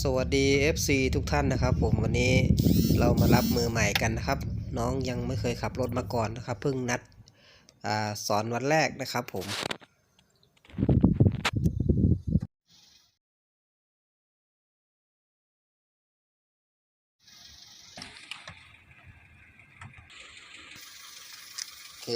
สวัสดี FC ทุกท่านนะครับ ผมวันนี้เรามารับมือใหม่กันนะครับ น้องยังไม่เคยขับรถมาก่อนนะครับ เพิ่งนัดอาสอนวันแรกนะครับผม โอเค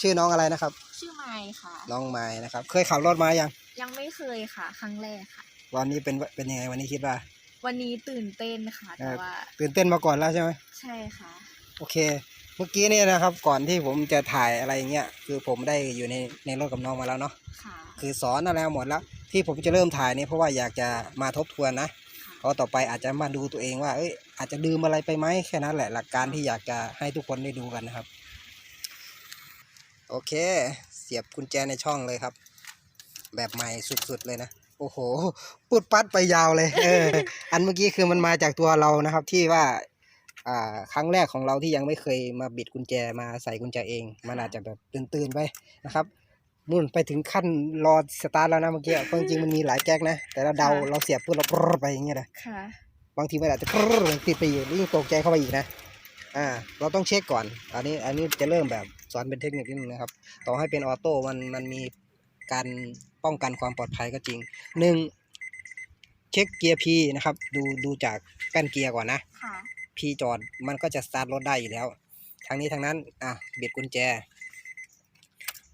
ชื่อน้องอะไรนะครับ ชื่อไมค์ค่ะ น้องไม้นะครับ เคยขับรถมายัง ยังไม่เคยค่ะ ครั้งแรกค่ะ วันนี้เป็นเป็นยังไงวันนี้คิดว่า วันนี้ตื่นเต้นค่ะแต่ว่าตื่นเต้นมาก่อนแล้วใช่ไหมใช่ค่ะ โอเค เมื่อกี้เนี่ยนะครับ ก่อนที่ผมจะถ่ายอะไรเงี้ยคือผมได้อยู่ในในรถกับน้องมาแล้วเนาะค่ะคือสอนอะไรมาหมดแล้ว ที่ผมจะเริ่มถ่ายเนี่ยเพราะว่าอยากจะมาทบทวนนะค่ะเพราะต่อไปอาจจะมาดูตัวเองว่าเอ้ยอาจจะลืมอะไรไปไหมแค่นั้นแหละหลักการที่อยากจะให้ทุกคนได้ดูกันนะครับ โอเค เสียบกุญแจในช่องเลยครับ แบบใหม่สุดๆเลยนะ โอ้โหปุดปัดไปยาวเลยเอออันเมื่อกี้คือมันมาจากตัวเรานะครับที่ว่า อ่า ครั้งแรกของเราที่ยังไม่เคยมาบิดกุญแจมาใส่กุญแจเอง มันอาจจะแบบตื่นๆไปนะครับมุ่นไปถึงขั้นรอสตาร์ทแล้วนะเมื่อกี้เพราะจริงๆมันมีหลายแก๊กนะ แต่เราเดาเราเสียบปุ๊บเราปรดไปอย่างเงี้ยนะค่ะ บางทีมันอาจจะปรดติดไปอยู่ยิ่งตกใจเข้าไปอีกนะ อ่า เราต้องเช็คก่อน อันนี้อันนี้จะเริ่มแบบสอนเป็นเทคนิคนิดนึงนะครับ ต่อให้เป็นออโต้มันมันมี การป้องกันความปลอดภัยก็จริงหนึ่งเช็คเกียร์พีนะครับ ดูดูจากแป้นเกียร์ก่อนนะค่ะ พีจอดมันก็จะสตาร์ทรถได้อยู่แล้วทางนี้ทางนั้นอะบิดกุญแจ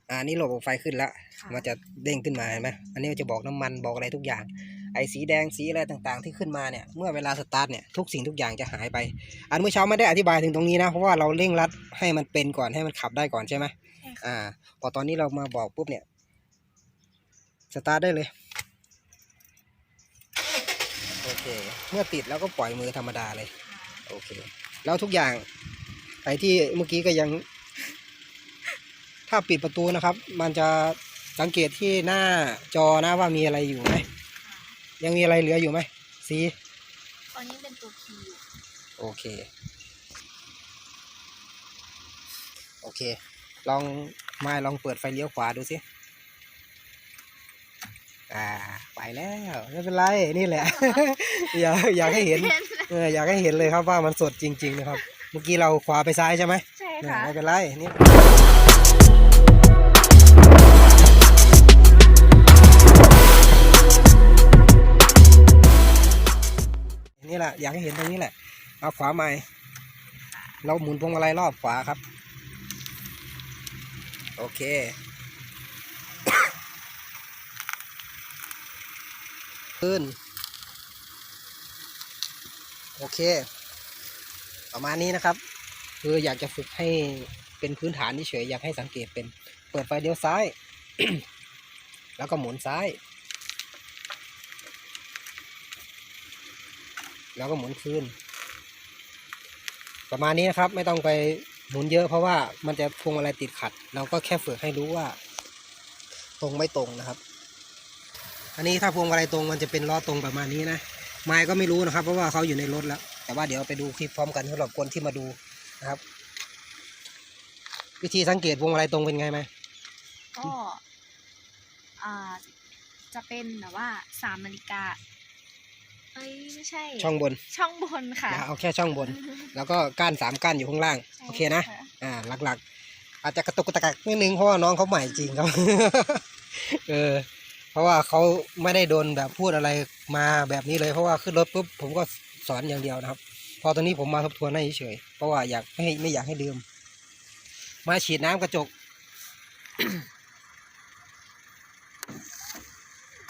อ่านี่ระบบไฟขึ้นแล้วค่ะ มันจะเด้งขึ้นมาเห็นไหมอันนี้มันจะบอกน้ำมันบอกอะไรทุกอย่าง ไอ้สีแดงสีอะไรต่างๆ ที่ขึ้นมาเนี่ยเมื่อเวลาสตาร์ทเนี่ยทุกสิ่งทุกอย่างจะหายไป อันเมื่อเช้าไม่ได้อธิบายถึงตรงนี้นะเพราะว่าเราเร่งรัดให้มันเป็นก่อนให้มันขับได้ก่อนใช่ไหมใช่ค่ะ อ่า พอตอนนี้เรามาบอกปุ๊บเนี่ย สตาร์ทได้เลยโอเค เมื่อติดแล้วก็ปล่อยมือธรรมดาเลย โอเค แล้วทุกอย่างไอ้ที่เมื่อกี้ก็ยัง ถ้าปิดประตูนะครับ มันจะสังเกตที่หน้าจอนะว่ามีอะไรอยู่ไหมยังมีอะไรเหลืออยู่ไหมสีตอนนี้เป็นตัวพีอยู่โอเค โอเค ลองมาลองเปิดไฟเลี้ยวขวาดูสิ อ่า ไปแล้วไม่เป็นไรนี่แหละ อยากอยากให้เห็นเอออยากให้เห็นเลยครับว่ามันสดจริง ๆ นะครับ เมื่อกี้เราขวาไปซ้ายใช่ไหมใช่เนี่ยค่ะไม่เป็นไรนี่นี่แหละอยากให้เห็นตรงนี้แหละ เอาขวาใหม่ เราหมุนพวงมาลัยรอบขวาครับ โอเค ขึ้น โอเค ประมาณนี้นะครับ คืออยากจะฝึกให้เป็นพื้นฐานเฉยอยากให้สังเกตเป็น เปิดไฟเลี้ยวซ้าย แล้วก็หมุนซ้าย แล้วก็หมุนคืนประมาณนี้นะครับ ไม่ต้องไปหมุนเยอะเพราะว่ามันจะพวงอะไรติดขัด เราก็แค่ฝึกให้รู้ว่า ตรงไม่ตรงนะครับ อันนี้ถ้าพวงมาลัยตรงมันจะเป็นล้อตรงประมาณนี้นะไม้ก็ไม่รู้นะครับ เพราะว่าเขาอยู่ในรถแล้ว แต่ว่าเดี๋ยวไปดูคลิปพร้อมกันสำหรับคนที่มาดูนะครับ วิธีสังเกตพวงมาลัยตรงเป็นไงไหมก็อ่าจะเป็นแบบว่าสามนาฬิกาเอ้ยไม่ใช่ ช่องบนช่องบนค่ะ นะเอาแค่ช่องบน แล้วก็ก้านสามก้านอยู่ข้างล่าง โอเคนะ อ่าหลักๆ อาจจะกระตุกกระตักนิดนึงเพราะว่าน้องเขาใหม่จริงครับ เออ เพราะว่าเขาไม่ได้โดนแบบพูดอะไรมาแบบนี้เลย เพราะว่าขึ้นรถปุ๊บผมก็สอนอย่างเดียวนะครับ พอตอนนี้ผมมาทบทวนให้เฉยๆเพราะว่าอยากไม่ให้ไม่อยากให้ลืม มาฉีดน้ำกระจก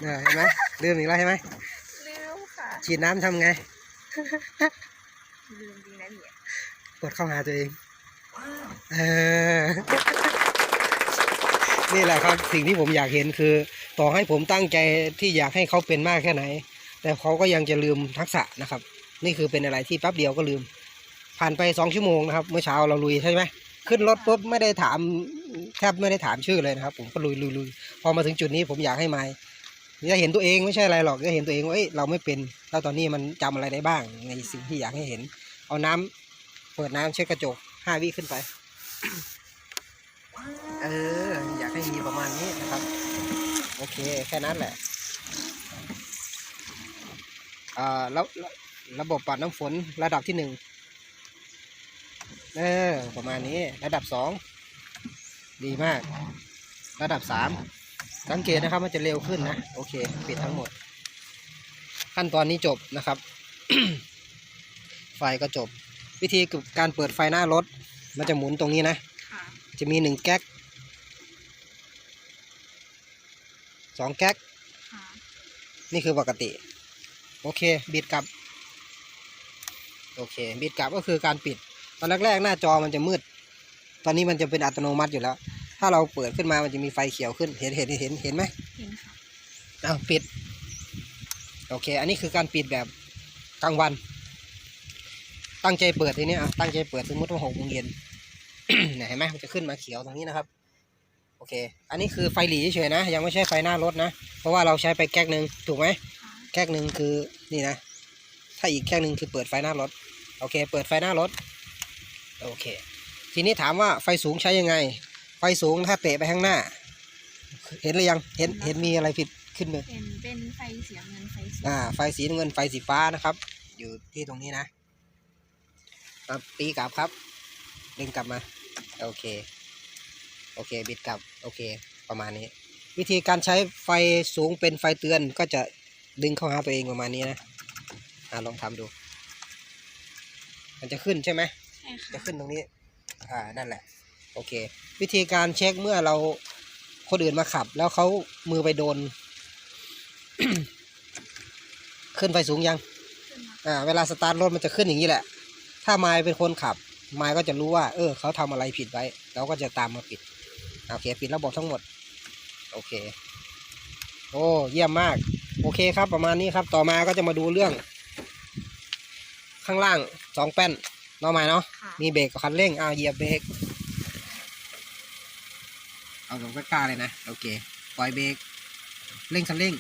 เนี่ยเห็นไหมลืมอีกแล้วใช่ไหมลืมค่ะฉีดน้ำทำไงลืมดีนะเนี่ยกดเข้าหาตัวเองเออนี่แหละครับสิ่งที่ผมอยากเห็นคือ ต่อให้ผมตั้งใจที่อยากให้เขาเป็นมากแค่ไหน แต่เขาก็ยังจะลืมทักษะนะครับ นี่คือเป็นอะไรที่แป๊บเดียวก็ลืม ผ่านไปสองชั่วโมงนะครับ เมื่อเช้าเราลุยใช่ไหมขึ้นรถปุ๊บไม่ได้ถามแทบไม่ได้ถามชื่อเลยนะครับ ผมก็ลุยลุยลุยพอมาถึงจุดนี้ผมอยากให้ไม้จะเห็นตัวเองไม่ใช่อะไรหรอกจะเห็นตัวเองว่าเอ้ยเราไม่เป็นแล้วตอนนี้มันจำอะไรได้บ้าง ในสิ่งที่อยากให้เห็น เอาน้ำเปิดน้ำเช็ดกระจกห้าวิขึ้นไป เออ อยากให้มีประมาณนี้นะครับ โอเค แค่นั้นแหละอ่าแล้วระบบปัดน้ำฝนระดับที่หนึ่งเออประมาณนี้ระดับสองดีมาก ระดับสามสังเกตนะครับมันจะเร็วขึ้นนะ โอเค ปิดทั้งหมด ขั้นตอนนี้จบนะครับ ไฟก็จบ วิธีการเปิดไฟหน้ารถ มันจะหมุนตรงนี้นะค่ะจะมีหนึ่งแก๊ก สองแก๊กค่ะนี่คือปกติ โอเค บิดกลับ โอเค บิดกลับก็คือการปิด ตอนแรกๆ หน้าจอมันจะมืด ตอนนี้มันจะเป็นอัตโนมัติอยู่แล้ว ถ้าเราเปิดขึ้นมามันจะมีไฟเขียวขึ้น เห็นเห็นเห็นเห็นไหมเห็นค่ะอ้าวปิด โอเค อันนี้คือการปิดแบบกลางวัน ตั้งใจเปิดทีนี้อะตั้งใจเปิดสมมติว่าหกโมงเย็นเนี่ยเห็นไหมมันจะขึ้นมาเขียวตรงนี้นะครับโอเค อันนี้คือไฟหลีเฉยๆนะ ยังไม่ใช่ไฟหน้ารถนะ เพราะว่าเราใช้ไปแก๊กหนึ่งถูกไหมค่ะแก๊กหนึ่งคือนี่นะ ถ้าอีกแก๊กหนึ่งคือเปิดไฟหน้ารถ โอเค เปิดไฟหน้ารถ โอเค ทีนี้ถามว่าไฟสูงใช้ยังไง ไฟสูงถ้าเตะไปข้างหน้า เห็นหรือยัง เห็น เห็นมีอะไรผิดขึ้นไหมเห็นเป็นไฟเสียเงินไฟเสียอ่า ไฟสีน้ำเงินไฟสีฟ้านะครับ อยู่ที่ตรงนี้นะอะตีกลับครับ ดึงกลับมา โอเค โอเคบิดกลับโอเคประมาณนี้ วิธีการใช้ไฟสูงเป็นไฟเตือนก็จะดึงเข้าหาตัวเองประมาณนี้นะอ่าลองทำดู มันจะขึ้นใช่ไหมใช่จะค่ะขึ้นตรงนี้ อ่านั่นแหละ โอเค วิธีการเช็คเมื่อเราคนอื่นมาขับ แล้วเขามือไปโดน ขึ้นไฟสูงยังขึ้นมาอ่าเวลาสตาร์ทรถมันจะขึ้นอย่างนี้แหละ ถ้าไมายเป็นคนขับไมายก็จะรู้ว่า เออเขาทำอะไรผิดไว้เราก็จะตามมาปิด โอเคปิดระบบทั้งหมด โอเค โอ้เยี่ยมมาก โอเคครับประมาณนี้ครับ ต่อมาก็จะมาดูเรื่อง ข้างล่างสองแป้นเนาะไมายเนาะค่ะ มีเบรกกับคันเร่งเอาเหยียบเบรกเอาลงกล้าๆเลยนะ โอเค ปล่อยเบรกเร่งคันเร่ง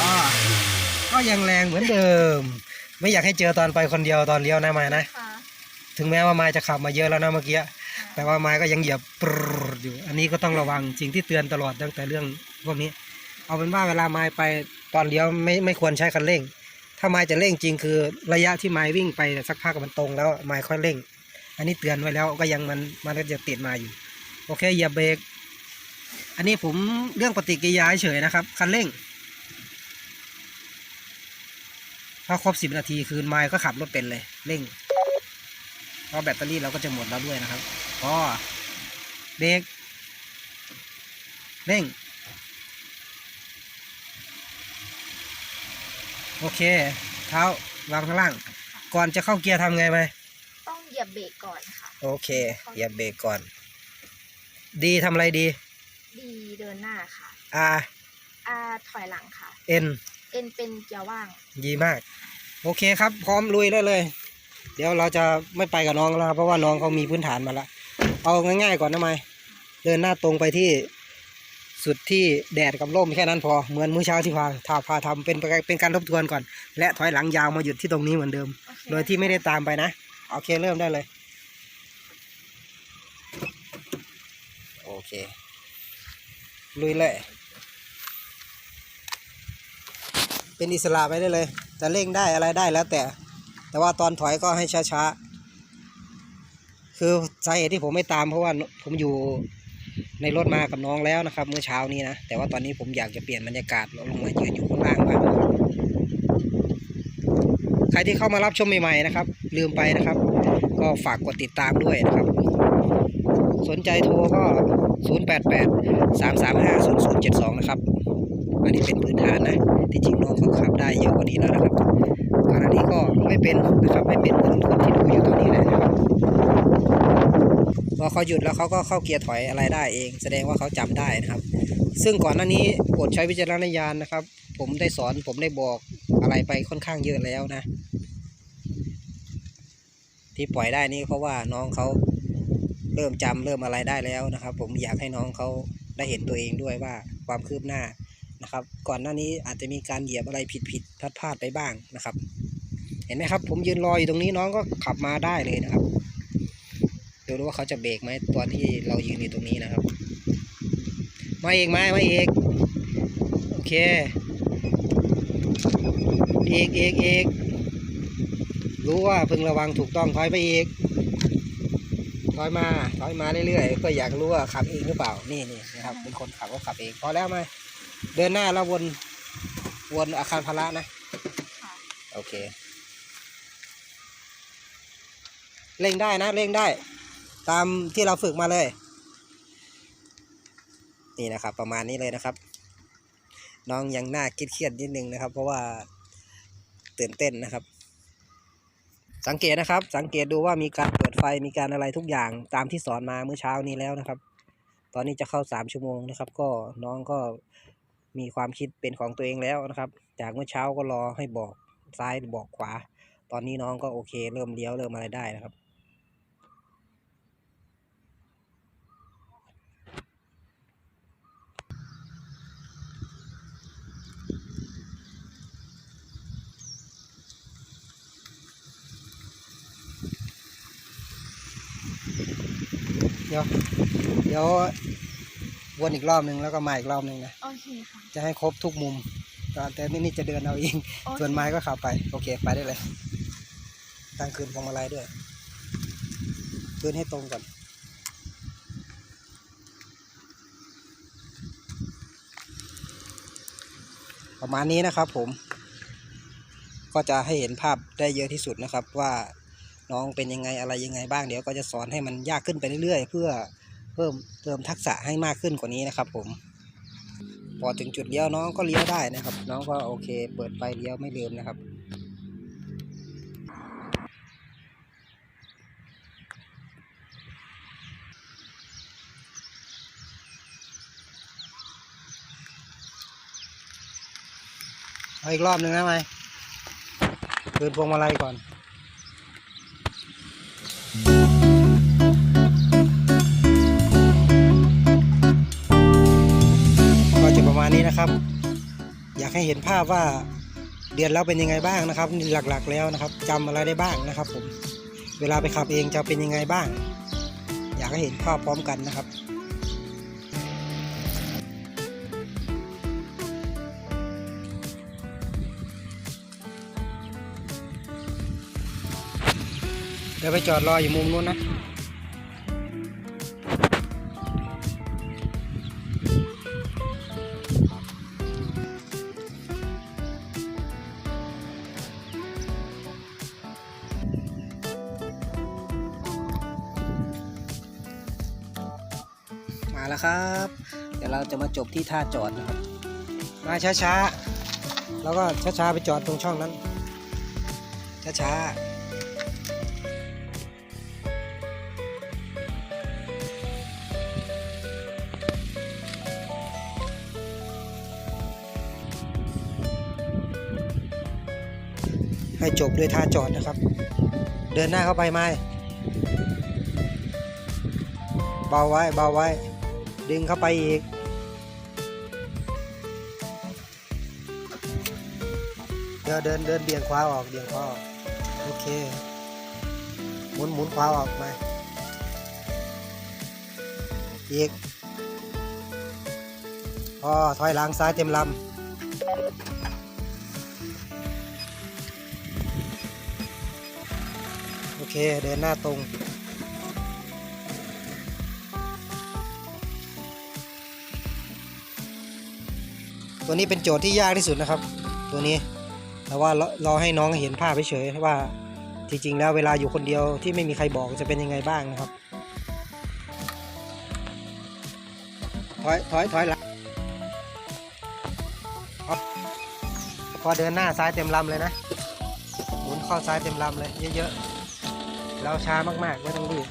ก็ก็ยังแรงเหมือนเดิม ไม่อยากให้เจอตอนไปคนเดียวตอนเลี้ยวนะมายนะ ค่ะ ถึงแม้ว่าไมายจะขับมาเยอะแล้วนะเมื่อกี้ แต่ว่าไมายก็ยังเหยียบปรอยู่ อันนี้ก็ต้องระวังสิ่งที่เตือนตลอดตั้งแต่เรื่องพวกนี้ เอาเป็นว่าเวลาไมายไปตอนเลี้ยวไม่ไม่ควรใช้คันเร่ง ถ้าไมายจะเร่งจริงคือระยะที่ไมายวิ่งไปสักพักมันตรงแล้วไมายค่อยเร่ง อันนี้เตือนไว้แล้วก็ยังมันมันก็จะติดมาอยู่ โอเคเหยียบเบรกอันนี้ผมเรื่องปฏิกิริยาเฉยนะครับ คันเร่งพอครบสิบนาทีคืนไมล์ก็ขับรถเป็นเลยเร่งเพราะแบตเตอรี่เราก็จะหมดแล้วด้วยนะครับ ก็เบรกเร่ง โอเค เท้าวางข้างล่าง ก่อนจะเข้าเกียร์ทำไงไหมต้องเหยียบเบรกก่อนค่ะ โอเค เหยียบเบรกก่อน ดีทำอะไรดี ดีเดินหน้าค่ะ R อาถอยหลังค่ะ N เอ็นเป็นเกียร์ว่าง ดีมาก โอเคครับ พร้อมลุยได้เลย เดี๋ยวเราจะไม่ไปกับน้องแล้วครับเพราะว่าน้องเขามีพื้นฐานมาแล้ว เอาง่ายๆก่อนนะไมเดินหน้าตรงไปที่สุดที่แดดกับร่มแค่นั้นพอเหมือนมื้อเช้าที่พาทาพาทำเป็นเป็นการทบทวนก่อน และถอยหลังยาวมาหยุดที่ตรงนี้เหมือนเดิมโอเคโดยที่ไม่ได้ตามไปนะโอเคเริ่มได้เลย โอเค ลุยเลย เป็นอิสระไปได้เลย จะเร่งได้อะไรได้แล้วแต่ แต่ว่าตอนถอยก็ให้ช้าๆ คือสาเหตุที่ผมไม่ตามเพราะว่าผมอยู่ในรถมากับน้องแล้วนะครับ เมื่อเช้านี้นะ แต่ว่าตอนนี้ผมอยากจะเปลี่ยนบรรยากาศลงมายืนอยู่ข้างล่างบ้างนะครับใครที่เข้ามารับชมใหม่ๆนะครับ ลืมไปนะครับ ก็ฝากกดติดตามด้วยนะครับ สนใจโทรก็ 088 335 0072 นะครับ อันนี้เป็นพื้นฐานนะที่จริงน้องเขาขับได้เยอะกว่านี้แล้วนะครับ ก่อนหน้านี้ก็ไม่เป็นนะครับไม่เป็นเหมือนคนที่ดูอยู่ตอนนี้เลยนะครับพอเขาหยุดแล้วเขาก็เข้าเกียร์ถอยอะไรได้เอง แสดงว่าเขาจำได้นะครับ ซึ่งก่อนหน้านี้โปรดใช้วิจารณญาณนะครับ ผมได้สอนผมได้บอกอะไรไปค่อนข้างเยอะแล้วนะ ที่ปล่อยได้นี่เพราะว่าน้องเขาเริ่มจำเริ่มอะไรได้แล้วนะครับ ผมอยากให้น้องเขาได้เห็นตัวเองด้วยว่าความคืบหน้านะครับ ก่อนหน้านี้อาจจะมีการเหยียบอะไรผิดผิดพลาดพลาดไปบ้างนะครับ เห็นไหมครับ ผมยืนรออยู่ตรงนี้น้องก็ขับมาได้เลยนะครับเดี๋ยวดูว่าเขาจะเบรกไหมตอนที่เรายืนอยู่ตรงนี้นะครับ มาเอกไหมมาเอกโอเคอีกอีกอีกรู้ว่าพึงระวังถูกต้องถอยไปอีกถอยมาถอยมาเรื่อยๆเพื่ออยากรู้ว่าขับเองหรือเปล่านี่นี่นะครับเป็นคนขับก็ขับเองพอแล้วไหมเดินหน้าแล้ววนวนอาคารพละนะค่ะโอเค เร่งได้นะเร่งได้ ตามที่เราฝึกมาเลย นี่นะครับ ประมาณนี้เลยนะครับ น้องยังหน้าคิดเครียดนิดนึงนะครับ เพราะว่าตื่นเต้นนะครับ สังเกตนะครับ สังเกตดูว่ามีการเปิดไฟมีการอะไรทุกอย่างตามที่สอนมาเมื่อเช้านี้แล้วนะครับ ตอนนี้จะเข้าสามชั่วโมงนะครับ ก็น้องก็มีความคิดเป็นของตัวเองแล้วนะครับ จากเมื่อเช้าก็รอให้บอกซ้ายบอกขวา ตอนนี้น้องก็โอเค เริ่มเลี้ยวเริ่มอะไรได้นะครับ เดี๋ยวเดี๋ยววนอีกรอบหนึ่งแล้วก็มาอีกรอบหนึ่งนะ โอเคค่ะ จะให้ครบทุกมุมก็แต่นี่นี่จะเดินเอาเองโอเคส่วนไม้ก็ขับไป โอเค ไปได้เลยตั้งคืนพวงมาลัยด้วยคืนให้ตรงก่อนประมาณนี้นะครับผม ก็จะให้เห็นภาพได้เยอะที่สุดนะครับว่า น้องเป็นยังไงอะไรยังไงบ้างเดี๋ยวก็จะสอนให้มันยากขึ้นไปเรื่อยๆ เพื่อเพิ่มเติมทักษะให้มากขึ้นกว่านี้นะครับ ผม พอถึงจุดเลี้ยวน้องก็เลี้ยวได้นะครับ น้องก็โอเค เปิดไฟเลี้ยวไม่ลืมนะครับเอาอีกรอบหนึ่งนะไหมคืนพวงมาลัยก่อน นะครับ อยากให้เห็นภาพว่าเรียนแล้วเป็นยังไงบ้างนะครับหลักๆแล้วนะครับจำอะไรได้บ้างนะครับ ผมเวลาไปขับเองจะเป็นยังไงบ้าง อยากให้เห็นภาพพร้อมกันนะครับเดี๋ยวไปจอดรออยู่มุมนู้นนะ ครับ เดี๋ยวเราจะมาจบที่ท่าจอดนะครับ มาช้าๆ แล้วก็ช้าๆไปจอดตรงช่องนั้น ช้าๆให้จบด้วยท่าจอดนะครับ เดินหน้าเข้าไปไหมเบาไว้ เบาไว้ ดึงเข้าไปอีก เดี๋ยวเดินเดินเบี่ยงขวาออกเบี่ยงขวาออกโอเค หมุนหมุนขวาออกมา อีกพอถอยหลังซ้ายเต็มลำโอเค เดินหน้าตรง ตัวนี้เป็นโจทย์ที่ยากที่สุดนะครับ ตัวนี้แต่ว่ารอรอให้น้องเห็นภาพเฉยๆว่าจริงๆแล้วเวลาอยู่คนเดียวที่ไม่มีใครบอกจะเป็นยังไงบ้างนะครับถอยถอยถอยหลังพอเดินหน้าซ้ายเต็มลำเลยนะหมุนเข้าซ้ายเต็มลำเลย เยอะๆเราช้ามากๆไม่ต้องรีบ